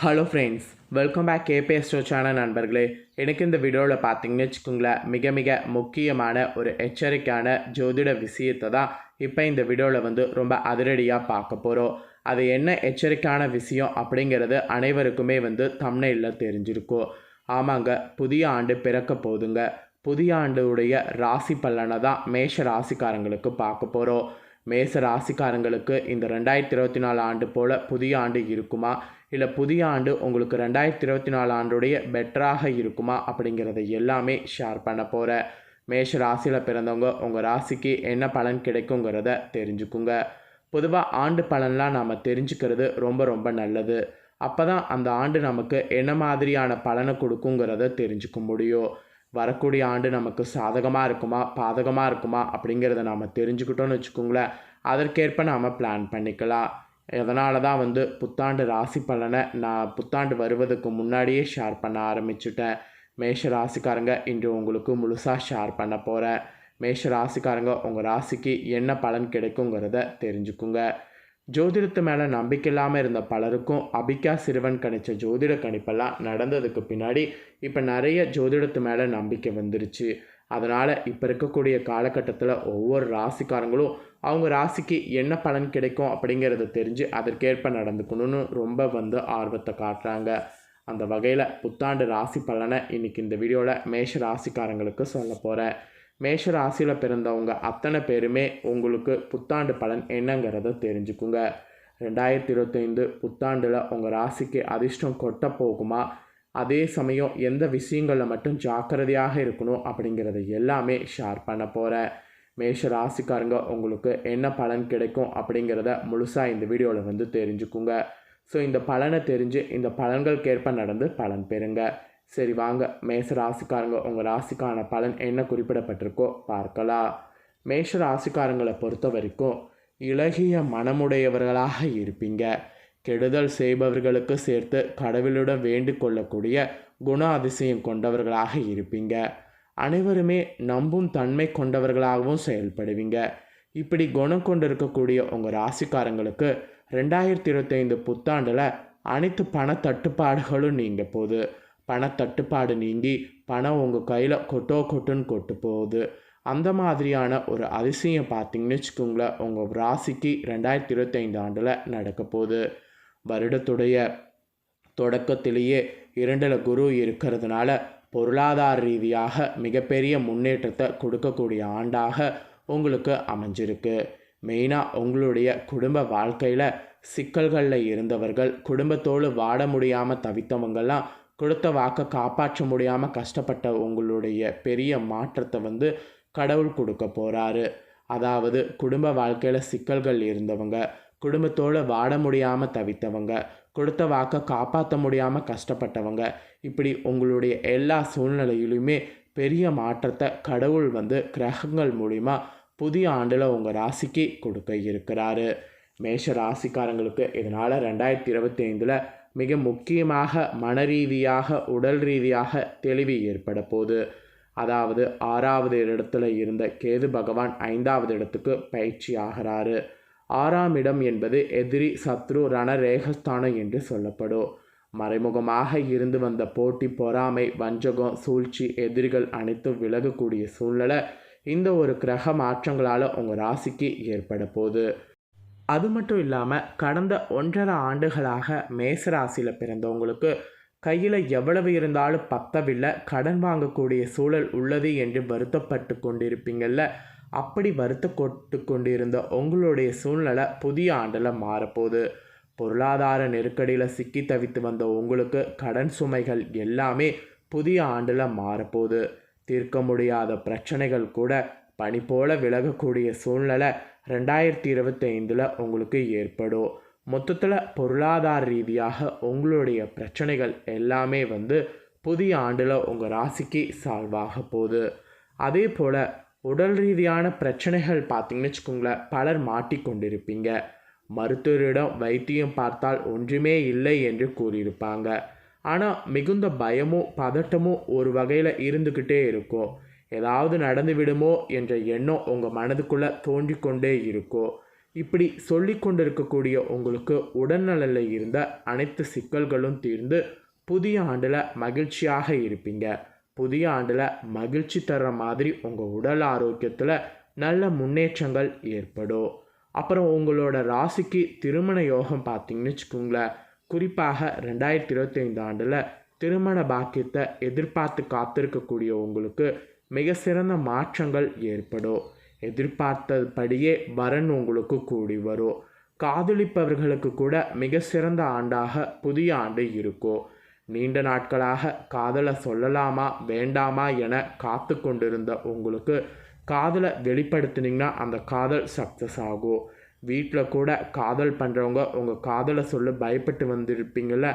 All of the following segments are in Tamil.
ஹலோ ஃப்ரெண்ட்ஸ் வெல்கம் பேக் கேபே ஸ்டோச்சான சேனல் நண்பர்களே. எனக்கு இந்த வீடியோவில் பார்த்தீங்கன்னு வச்சுக்கோங்களேன் மிக மிக முக்கியமான ஒரு எச்சரிக்கையான ஜோதிட விஷயத்தை தான் இப்போ இந்த வீடியோவில் வந்து ரொம்ப அதிரடியாக பார்க்க போகிறோம் அது என்ன எச்சரிக்கையான விஷயம் அப்படிங்கிறது அனைவருக்குமே வந்து தமிழில் தெரிஞ்சிருக்கும். ஆமாங்க புதிய ஆண்டு பிறக்க போதுங்க புதிய ஆண்டுடைய ராசி பலனை தான் மேஷ ராசிக்காரங்களுக்கு பார்க்க போகிறோம் மேச ராசிக்காரங்களுக்கு இந்த ரெண்டாயிரத்தி இருபத்தி நாலு ஆண்டு போல் புதிய ஆண்டு இருக்குமா? இல்லை புதிய ஆண்டு உங்களுக்கு ரெண்டாயிரத்தி இருபத்தி நாலு ஆண்டுடைய பெட்டராக இருக்குமா அப்படிங்கிறத எல்லாமே ஷேர் பண்ண போகிற மேஷ ராசியில் பிறந்தவங்க உங்கள் ராசிக்கு என்ன பலன் கிடைக்குங்கிறத தெரிஞ்சுக்குங்க. பொதுவாக ஆண்டு பலன்லாம் நாம் தெரிஞ்சுக்கிறது ரொம்ப ரொம்ப நல்லது. அப்போ தான் அந்த ஆண்டு நமக்கு என்ன மாதிரியான பலனை கொடுக்குங்கிறத தெரிஞ்சுக்க முடியும். வரக்கூடிய ஆண்டு நமக்கு சாதகமாக இருக்குமா பாதகமாக இருக்குமா அப்படிங்கிறத நாம் தெரிஞ்சுக்கிட்டோன்னு வச்சுக்கோங்களேன். அதற்கேற்ப நாம் பிளான் பண்ணிக்கலாம். அதனால தான் வந்து புத்தாண்டு ராசி பலனை நான் புத்தாண்டு வருவதுக்கு முன்னாடியே ஷேர் பண்ண ஆரம்பிச்சுட்டேன். மேஷ ராசிக்காரங்க இன்று உங்களுக்கு முழுசாக ஷேர் பண்ண போகிறேன் மேஷ ராசிக்காரங்க உங்கள் ராசிக்கு என்ன பலன் கிடைக்குங்கிறத தெரிஞ்சுக்குங்க. ஜோதிடத்து மேலே நம்பிக்கை இல்லாமல் இருந்த பலருக்கும் அபிகா சிறுவன் கணிச்ச ஜோதிட கணிப்பெல்லாம் நடந்ததுக்கு பின்னாடி இப்போ நிறைய ஜோதிடத்து மேலே நம்பிக்கை வந்துருச்சு. அதனால் இப்போ இருக்கக்கூடிய காலகட்டத்தில் ஒவ்வொரு ராசிக்காரங்களும் அவங்க ராசிக்கு என்ன பலன் கிடைக்கும் அப்படிங்கிறத தெரிஞ்சு அதற்கேற்ப நடந்துக்கணும்னு ரொம்ப வந்து ஆர்வத்தை காட்டுறாங்க. அந்த வகையில் புத்தாண்டு ராசி பலனை இன்றைக்கி இந்த வீடியோவில் மேஷ ராசிக்காரங்களுக்கு சொல்ல போகிறேன் மேஷ ராசியில் பிறந்தவங்க அத்தனை பேருமே உங்களுக்கு புத்தாண்டு பலன் என்னங்கிறத தெரிஞ்சுக்குங்க. ரெண்டாயிரத்தி இருபத்தைந்து புத்தாண்டில் உங்கள் ராசிக்கு அதிர்ஷ்டம் கொட்ட போகுமா? அதே சமயம் எந்த விஷயங்களில் மட்டும் ஜாக்கிரதையாக இருக்கணும் அப்படிங்கிறத எல்லாமே ஷேர் பண்ண போகிறேன் மேஷ ராசிக்காரங்க உங்களுக்கு என்ன பலன் கிடைக்கும் அப்படிங்கிறத முழுசாக இந்த வீடியோவில் வந்து தெரிஞ்சுக்குங்க. ஸோ இந்த பலனை தெரிஞ்சு இந்த பலன்களுக்கேற்ப நடந்து பலன் பெறுங்க. சரி வாங்க. மேஷ ராசிக்காரங்க உங்கள் ராசிக்கான பலன் என்ன குறிப்பிடப்பட்டிருக்கோ பார்க்கலாம். மேஷ ராசிக்காரங்களை பொறுத்த வரைக்கும் இலகிய மனமுடையவர்களாக இருப்பீங்க. கெடுதல் செய்பவர்களுக்கு சேர்த்து கடவுளிடம் வேண்டிக் கொள்ளக்கூடிய குண அதிசயம் கொண்டவர்களாக இருப்பீங்க. அனைவருமே நம்பும் தன்மை கொண்டவர்களாகவும் செயல்படுவீங்க. இப்படி குணம் கொண்டிருக்கக்கூடிய உங்கள் ராசிக்காரங்களுக்கு ரெண்டாயிரத்தி இருபத்தைந்து புத்தாண்டில் அனைத்து பண தட்டுப்பாடுகளும் நீங்க போகுது. பணத்தட்டுப்பாடு நீங்கி பணம் உங்கள் கையில் கொட்டோ கொட்டுன்னு கொட்டு போகுது. அந்த மாதிரியான ஒரு அதிசயம் பார்த்தீங்கன்னு வச்சுக்கோங்களேன் உங்கள் ராசிக்கு ரெண்டாயிரத்தி இருபத்தைந்து ஆண்டில் நடக்க போகுது. வருடத்துடைய தொடக்கத்திலேயே இரண்டில் குரு இருக்கிறதுனால பொருளாதார ரீதியாக மிகப்பெரிய முன்னேற்றத்தை கொடுக்கக்கூடிய ஆண்டாக உங்களுக்கு அமைஞ்சிருக்கு. மெயினாக உங்களுடைய குடும்ப வாழ்க்கையில் சிக்கல்களில் இருந்தவர்கள் குடும்பத்தோடு வாட முடியாமல் தவித்தவங்கெல்லாம் கொடுத்த வாக்கை காப்பாற்ற முடியாமல் கஷ்டப்பட்ட உங்களுடைய பெரிய மாற்றத்தை வந்து கடவுள் கொடுக்க போகிறாரு அதாவது குடும்ப வாழ்க்கையில் சிக்கல்கள் இருந்தவங்க குடும்பத்தோடு வாட முடியாமல் தவித்தவங்க கொடுத்த வாக்கை காப்பாற்ற முடியாமல் கஷ்டப்பட்டவங்க. இப்படி உங்களுடைய எல்லா சூழ்நிலையிலுமே பெரிய மாற்றத்தை கடவுள் வந்து கிரகங்கள் மூலிமா புதிய ஆண்டில் உங்கள் ராசிக்கு கொடுக்க இருக்கிறாரு. மேஷ ராசிக்காரங்களுக்கு இதனால் ரெண்டாயிரத்தி இருபத்தி ஐந்தில் மிக முக்கியமாக மன ரீதியாக உடல் ரீதியாக தெளிவு ஏற்பட போகுது. அதாவது ஆறாவது இடத்துல இருந்த கேது பகவான் ஐந்தாவது இடத்துக்கு பயிற்சி ஆகிறாரு. ஆறாம் இடம் என்பது எதிரி சத்ரு ரணரேகஸ்தானம் என்று சொல்லப்படும். மறைமுகமாக இருந்து வந்த போட்டி பொறாமை வஞ்சகம் சூழ்ச்சி எதிரிகள் அனைத்தும் விலகக்கூடிய சூழ்நிலை இந்த ஒரு கிரக மாற்றங்களால் உங்கள் ராசிக்கு ஏற்பட போகுது. அது மட்டும் இல்லாமல் கடந்த ஒன்றரை ஆண்டுகளாக மேசராசியில் பிறந்தவங்களுக்கு கையில் எவ்வளவு இருந்தாலும் பத்தவில்லை கடன் வாங்கக்கூடிய சூழல் உள்ளது என்று வருத்தப்பட்டு கொண்டிருப்பீங்கள்ல அப்படி வருத்தப்பட்டு கொண்டிருந்த உங்களுடைய சூழ்நிலை புதிய ஆண்டில் மாறப்போகுது. பொருளாதார நெருக்கடியில் சிக்கி தவித்து வந்த உங்களுக்கு கடன் சுமைகள் எல்லாமே புதிய ஆண்டில் மாறப்போகுது. தீர்க்க முடியாத பிரச்சனைகள் கூட பனி போல விலகக்கூடிய சூழ்நிலை ரெண்டாயிரத்தி இருபத்தைந்தில் உங்களுக்கு ஏற்படும். மொத்தத்தில் பொருளாதார ரீதியாக உங்களுடைய பிரச்சனைகள் எல்லாமே வந்து புதிய ஆண்டில் உங்கள் ராசிக்கு சால்வ் ஆக போகுது. அதே போல் உடல் ரீதியான பிரச்சனைகள் பார்த்தீங்கன்னு வச்சுக்கோங்களேன் பலர் மாட்டிக்கொண்டிருப்பீங்க. மருத்துவரிடம் வைத்தியம் பார்த்தால் ஒன்றுமே இல்லை என்று கூறியிருப்பாங்க. ஆனால் மிகுந்த பயமும் பதட்டமும் ஒரு வகையில் இருந்துக்கிட்டே இருக்கும். ஏதாவது நடந்து விடுமோ என்ற எண்ணம் உங்கள் மனதுக்குள்ளே தோன்றிக்கொண்டே இருக்கும். இப்படி சொல்லி கொண்டிருக்கக்கூடிய உங்களுக்கு உடல்நலில் இருந்த அனைத்து சிக்கல்களும் தீர்ந்து புதிய ஆண்டில் மகிழ்ச்சியாக இருப்பீங்க. புதிய ஆண்டில் மகிழ்ச்சி தர்ற மாதிரி உங்கள் உடல் ஆரோக்கியத்தில் நல்ல முன்னேற்றங்கள் ஏற்படும். அப்புறம் உங்களோட ராசிக்கு திருமண யோகம் பார்த்தீங்கன்னு வச்சுக்கோங்களேன். குறிப்பாக ரெண்டாயிரத்தி இருபத்தைந்து ஆண்டில் திருமண பாக்கியத்தை எதிர்பார்த்து காத்திருக்கக்கூடிய உங்களுக்கு மிக சிறந்த மாற்றங்கள் ஏற்படும். எதிர்பார்த்தபடியே வரன் உங்களுக்கு கூடி வரும். காதலிப்பவர்களுக்கு கூட மிக சிறந்த ஆண்டாக புதிய ஆண்டு இருக்கும். நீண்ட நாட்களாக காதலை சொல்லலாமா வேண்டாமா என காத்து கொண்டிருந்த உங்களுக்கு காதலை வெளிப்படுத்தினீங்கன்னா அந்த காதல் சக்ஸஸ் ஆகும். வீட்டில் கூட காதல் பண்ணுறவங்க உங்கள் காதலை சொல்ல பயப்பட்டு வந்திருப்பீங்கள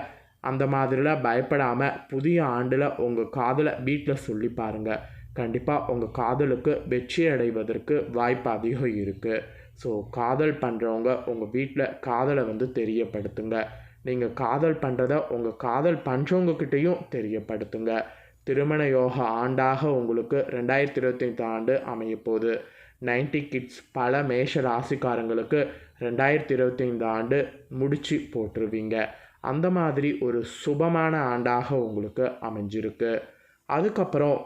அந்த மாதிரிலாம் பயப்படாமல் புதிய ஆண்டில் உங்கள் காதலை வீட்டில் சொல்லி பாருங்கள் கண்டிப்பாக உங்கள் காதலுக்கு வெற்றி அடைவதற்கு வாய்ப்பு அதிகம் இருக்குது ஸோ காதல் பண்ணுறவங்க உங்கள் வீட்டில் காதலை வந்து தெரியப்படுத்துங்க. நீங்கள் காதல் பண்ணுறத உங்கள் காதல் பண்ணுறவங்கக்கிட்டேயும் தெரியப்படுத்துங்க. திருமண யோக ஆண்டாக உங்களுக்கு ரெண்டாயிரத்தி இருபத்தைந்து ஆண்டு அமையப்போகுது. நைன்டி கிட்ஸ் பல மேஷ ராசிக்காரங்களுக்கு ரெண்டாயிரத்தி இருபத்தைந்து ஆண்டு முடிச்சு போட்டுருவீங்க. அந்த மாதிரி ஒரு சுபமான ஆண்டாக உங்களுக்கு அமைஞ்சிருக்கு. அதுக்கப்புறம்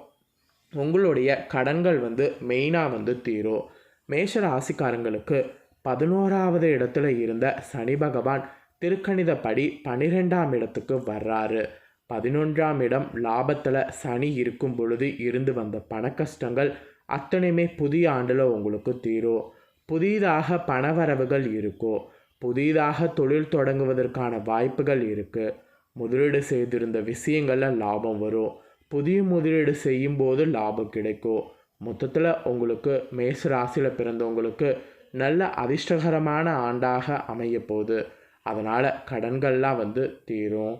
உங்களுடைய கடன்கள் வந்து மெயினாக வந்து தீரும். மேஷ ராசிக்காரங்களுக்கு பதினோராவது இடத்துல இருந்த சனி பகவான் திருக்கணிதப்படி பன்னிரெண்டாம் இடத்துக்கு வர்றாரு. பதினொன்றாம் இடம் லாபத்தில் சனி இருக்கும் பொழுது இருந்து வந்த பண கஷ்டங்கள் அத்தனையுமே புதிய ஆண்டில் உங்களுக்கு தீரும். புதிதாக பணவரவுகள் இருக்கும் புதிதாக தொழில் தொடங்குவதற்கான வாய்ப்புகள் இருக்குது முதலீடு செய்திருந்த விஷயங்களில் லாபம் வரும். புதிய முதலீடு செய்யும்போது லாபம் கிடைக்கும். மொத்தத்தில் உங்களுக்கு மேசு ராசியில் பிறந்தவங்களுக்கு நல்ல அதிர்ஷ்டகரமான ஆண்டாக அமைய போகுது. அதனால் கடன்கள்லாம் வந்து தீரும்.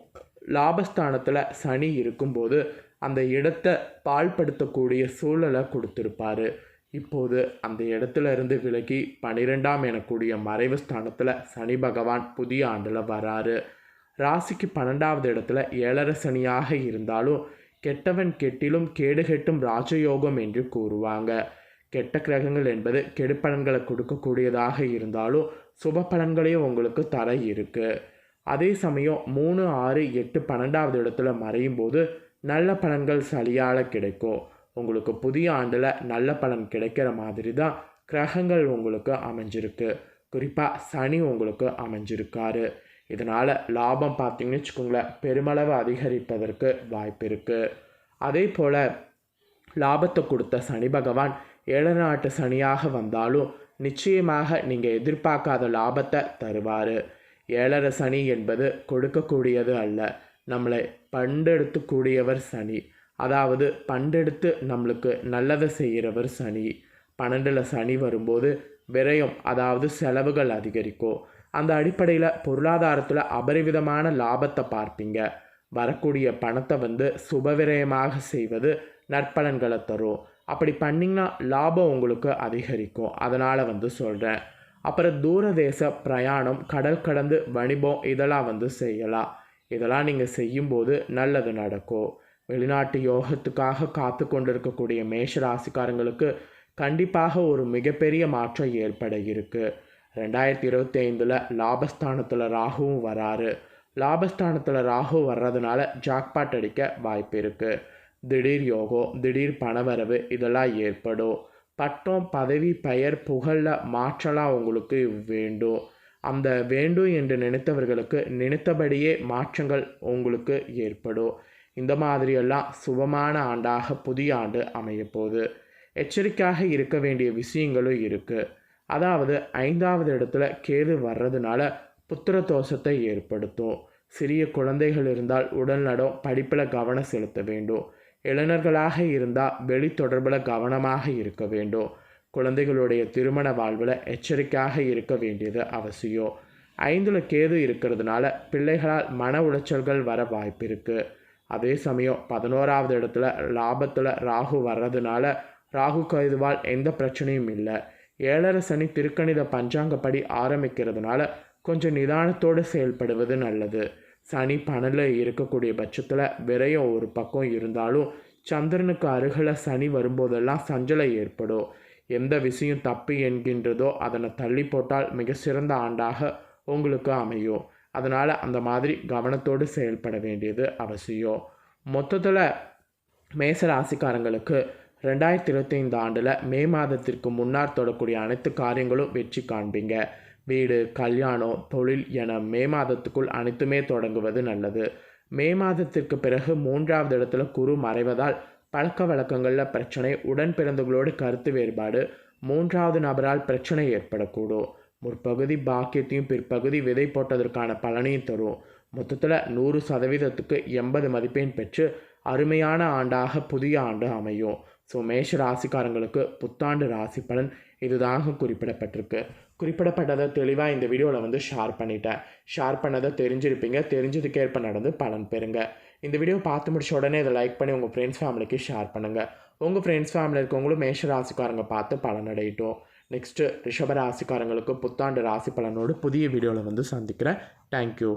லாபஸ்தானத்தில் சனி இருக்கும்போது அந்த இடத்த பாழ்படுத்தக்கூடிய சூழலை கொடுத்துருப்பாரு. இப்போது அந்த இடத்துல இருந்து விலகி பனிரெண்டாம் எனக்கூடிய மறைவு ஸ்தானத்தில் சனி பகவான் புதிய ஆண்டில் வராரு. ராசிக்கு பன்னெண்டாவது இடத்துல ஏழரை சனியாக இருந்தாலும் கெட்டவன் கெட்டிலும் கேடு கெட்டும் ராஜயோகம் என்று கூறுவாங்க. கெட்ட கிரகங்கள் என்பது கெடுப்பலன்களை கொடுக்கக்கூடியதாக இருந்தாலும் சுப பலன்களையும் உங்களுக்கு தர இருக்குது அதே சமயம் மூணு ஆறு எட்டு பன்னெண்டாவது இடத்துல மறையும் போது நல்ல பலன்கள் சரியால் கிடைக்கும். உங்களுக்கு புதிய ஆண்டில் நல்ல பலன் கிடைக்கிற மாதிரி தான் கிரகங்கள் உங்களுக்கு அமைஞ்சிருக்கு. குறிப்பாக சனி உங்களுக்கு அமைஞ்சிருக்காரு. இதனால் லாபம் பார்த்தீங்கன்னு வச்சுக்கோங்களேன் பெருமளவு அதிகரிப்பதற்கு வாய்ப்பு இருக்குது அதே போல் லாபத்தை கொடுத்த சனி பகவான் ஏழநாட்டு நாட்டு சனியாக வந்தாலும் நிச்சயமாக நீங்கள் எதிர்பார்க்காத லாபத்தை தருவார். ஏழரை சனி என்பது கொடுக்கக்கூடியது அல்ல. நம்மளை பண்டெடுத்துக்கூடியவர் சனி. அதாவது பண்டெடுத்து நம்மளுக்கு நல்லதை செய்கிறவர் சனி. பன்னெண்டில் சனி வரும்போது விரயம் அதாவது செலவுகள் அதிகரிக்கும். அந்த அடிப்படையில் பொருளாதாரத்தில் அபரிவிதமான லாபத்தை பார்ப்பீங்க. வரக்கூடிய பணத்தை வந்து சுபவிரயமாக செய்வது நற்பலன்களை தரும். அப்படி பண்ணிங்கன்னா லாபம் உங்களுக்கு அதிகரிக்கும். அதனால் வந்து சொல்கிறேன் அப்புறம் தூரதேச பிரயாணம் கடல் கடந்து வணிபம் இதெல்லாம் வந்து செய்யலாம். இதெல்லாம் நீங்கள் செய்யும்போது நல்லது நடக்கும். வெளிநாட்டு யோகத்துக்காக காத்து கொண்டிருக்கக்கூடிய மேஷ ராசிக்காரங்களுக்கு கண்டிப்பாக ஒரு மிகப்பெரிய மாற்றம் ஏற்பட இருக்குது ரெண்டாயிரத்தி இருபத்தி ஐந்தில் லாபஸ்தானத்தில் ராகுவும் வராரு. லாபஸ்தானத்தில் ராகு வர்றதுனால ஜாக்பாட் அடிக்க வாய்ப்பு இருக்குது திடீர் யோகம் திடீர் பணவரவு இதெல்லாம் ஏற்படும். பட்டம் பதவி பெயர் புகழில் மாற்றலாம் உங்களுக்கு வேண்டும். அந்த வேண்டும் என்று நினைத்தவர்களுக்கு நினைத்தபடியே மாற்றங்கள் உங்களுக்கு ஏற்படும். இந்த மாதிரியெல்லாம் சுபமான ஆண்டாக புதிய ஆண்டு அமையப்போகுது. எச்சரிக்கையாக இருக்க வேண்டிய விஷயங்களும் இருக்குது அதாவது ஐந்தாவது இடத்துல கேது வர்றதுனால புத்திர தோஷத்தை ஏற்படுத்தும். சிறிய குழந்தைகள் இருந்தால் உடல் நடம் படிப்பில் கவனம் செலுத்த வேண்டும். இளைஞர்களாக இருந்தால் வெளி தொடர்பில் கவனமாக இருக்க வேண்டும். குழந்தைகளுடைய திருமண வாழ்வில் எச்சரிக்கையாக இருக்க வேண்டியது அவசியம். ஐந்தில் கேது இருக்கிறதுனால பிள்ளைகளால் மன உளைச்சல்கள் வர வாய்ப்பு இருக்குது அதே சமயம் பதினோராவது இடத்துல லாபத்தில் ராகு வர்றதுனால ராகு கைதுவால் எந்த பிரச்சனையும் இல்லை. ஏழரை சனி திருக்கணித பஞ்சாங்கப்படி ஆரம்பிக்கிறதுனால கொஞ்சம் நிதானத்தோடு செயல்படுவது நல்லது. சனி பணல இருக்கக்கூடிய பட்சத்தில் விரயம் ஒரு பக்கம் இருந்தாலும் சந்திரனுக்கு அருகில் சனி வரும்போதெல்லாம் சஞ்சலம் ஏற்படும். எந்த விஷயம் தப்பு என்கின்றதோ அதனை தள்ளி போட்டால் மிக சிறந்த ஆண்டாக உங்களுக்கு அமையும். அதனால் அந்த மாதிரி கவனத்தோடு செயல்பட வேண்டியது அவசியம். மொத்தத்தில் மேச ராசிக்காரங்களுக்கு ரெண்டாயிரத்தி இருபத்தைந்து ஆண்டில் மே மாதத்திற்கு முன்னார் தொடக்கூடிய அனைத்து காரியங்களும் வெற்றி காண்பீங்க. வீடு கல்யாணம் தொழில் என மே மாதத்துக்குள் அனைத்துமே தொடங்குவது நல்லது. மே மாதத்திற்கு பிறகு மூன்றாவது இடத்துல குரு மறைவதால் பழக்க வழக்கங்களில் பிரச்சனை உடன் பிறந்தவர்களோடு கருத்து வேறுபாடு மூன்றாவது நபரால் பிரச்சனை ஏற்படக்கூடும். முற்பகுதி பாக்கியத்தையும் பிற்பகுதி விதை போட்டதற்கான பலனையும் தரும். மொத்தத்தில் நூறு சதவீதத்துக்கு எண்பது மதிப்பெண் பெற்று அருமையான ஆண்டாக புதிய ஆண்டு அமையும். ஸோ மேஷ ராசிக்காரங்களுக்கு புத்தாண்டு ராசி பலன் இதுதாக குறிப்பிடப்பட்டிருக்கு. குறிப்பிடப்பட்டதை தெளிவாக இந்த வீடியோவில் வந்து ஷேர் பண்ணிட்டேன். ஷேர் பண்ணதை தெரிஞ்சிருப்பீங்க. தெரிஞ்சதுக்கேற்ப நடந்து பலன் பெறுங்க. இந்த வீடியோ பார்த்து முடிச்ச உடனே இதை லைக் பண்ணி உங்கள் ஃப்ரெண்ட்ஸ் ஃபேமிலிக்கு ஷேர் பண்ணுங்கள் உங்கள் ஃப்ரெண்ட்ஸ் ஃபேமிலி இருக்கவங்களும் மேஷ ராசிக்காரங்க பார்த்து பலன் அடையட்டும். நெக்ஸ்ட்டு ரிஷப ராசிக்காரங்களுக்கு புத்தாண்டு ராசி பலனோடு புதிய வீடியோவில் வந்து சந்திக்கிறேன். தேங்க்யூ